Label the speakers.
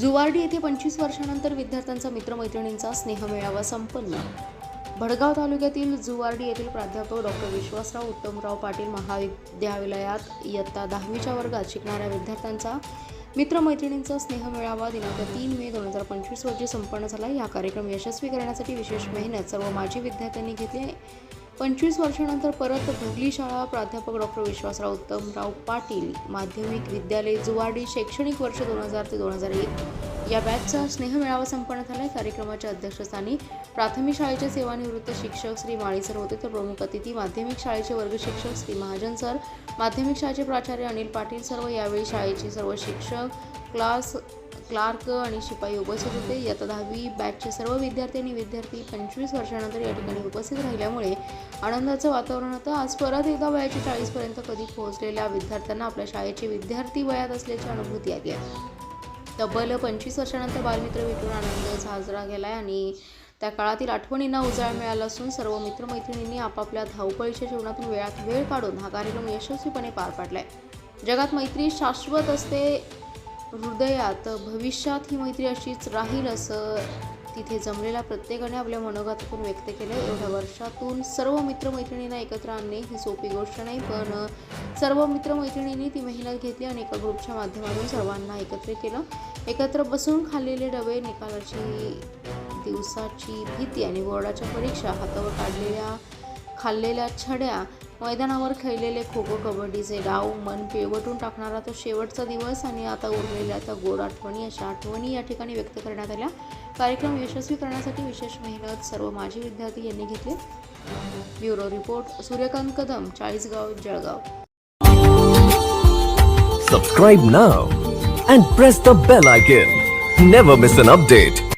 Speaker 1: जुवार्डी येथे पंचवीस वर्षानंतर विद्यार्थ्यांचा मित्रमैत्रिणींचा स्नेहमेळावा संपन्न. भडगाव तालुक्यातील जुवार्डी येथील प्राध्यापक डॉक्टर विश्वासराव उत्तमराव पाटील महाविद्यालयात इयत्ता दहावीच्या वर्गात शिकणाऱ्या विद्यार्थ्यांचा मित्रमैत्रिणींचा स्नेहमेळावा दिनांक तीन मे दोन हजार पंचवीस रोजी संपन्न झाला. या कार्यक्रम यशस्वी करण्यासाठी विशेष मेहनत सर्व माजी विद्यार्थ्यांनी घेतली पंचवीस वर्षानंतर परत भोगली शाळा प्राध्यापक डॉक्टर विश्वासराव उत्तमराव पाटील माध्यमिक विद्यालय जुवाडी शैक्षणिक वर्ष दोन हजार ते दोन हजार एक. या बॅचचा स्नेहमेळावा संपन्न झाला कार्यक्रमाच्या अध्यक्षस्थानी प्राथमिक शाळेचे सेवानिवृत्त शिक्षक श्री माळी सर होते. तर प्रमुख अतिथी माध्यमिक शाळेचे वर्ग शिक्षक श्री महाजन सर माध्यमिक शाळेचे प्राचार्य अनिल पाटील सर्व यावेळी शाळेचे सर्व शिक्षक क्लास क्लार्क आणि शिपाई उपस्थित होते. यात दहावी बॅचचे सर्व विद्यार्थी आणि विद्यार्थी पंचवीस वर्षानंतर या ठिकाणी उपस्थित राहिल्यामुळे आनंदाचं वातावरण होतं. आज परत एकदा वयाच्या चाळीसपर्यंत कधी पोहोचलेल्या विद्यार्थ्यांना आपल्या शाळेचे विद्यार्थी वयात असल्याची अनुभूती आली आहे. तब्बल पंचवीस वर्षानंतर बालमित्र भेटून आनंद साजरा केला आहे आणि त्या काळातील आठवणींना उजाळा मिळाला असून सर्व मित्रमैत्रिणींनी आपापल्या धावपळीच्या जीवनातून वेळात वेळ काढून हा कार्यक्रम यशस्वीपणे पार पाडला आहे जगात मैत्री शाश्वत असते. हृदयात भविष्यात ही मैत्री अशीच राहील असं तिथे जमलेल्या प्रत्येकाने आपल्या मनोगतातून व्यक्त केलं एवढ्या वर्षातून सर्व मित्रमैत्रिणींना एकत्र आणणे ही सोपी गोष्ट नाही पण सर्व मित्रमैत्रिणींनी ती मेहनत घेतली आणि एका ग्रुपच्या माध्यमातून सर्वांना एकत्र केलं. एकत्र बसून खाल्लेले डबे निकालाची दिवसाची भीती आणि बोर्डाच्या परीक्षा हातावर काढलेल्या खाल्लेल्या छड्या मैदानावर खेळलेले खो खो कबड्डीचे डाव मन पिळवटून टाकणारा तो शेवटचा दिवस आणि आता उरलेल्या त्या गोड आठवणी अशा आठवणी या ठिकाणी व्यक्त करण्यात आल्या. कार्यक्रम यशस्वी करण्यासाठी विशेष मेहनत सर्व माजी विद्यार्थी यांनी घेतली. Bureau report Suryakant Kadam Chalisgaon Jalgaon.
Speaker 2: Subscribe now and press the bell icon never miss an update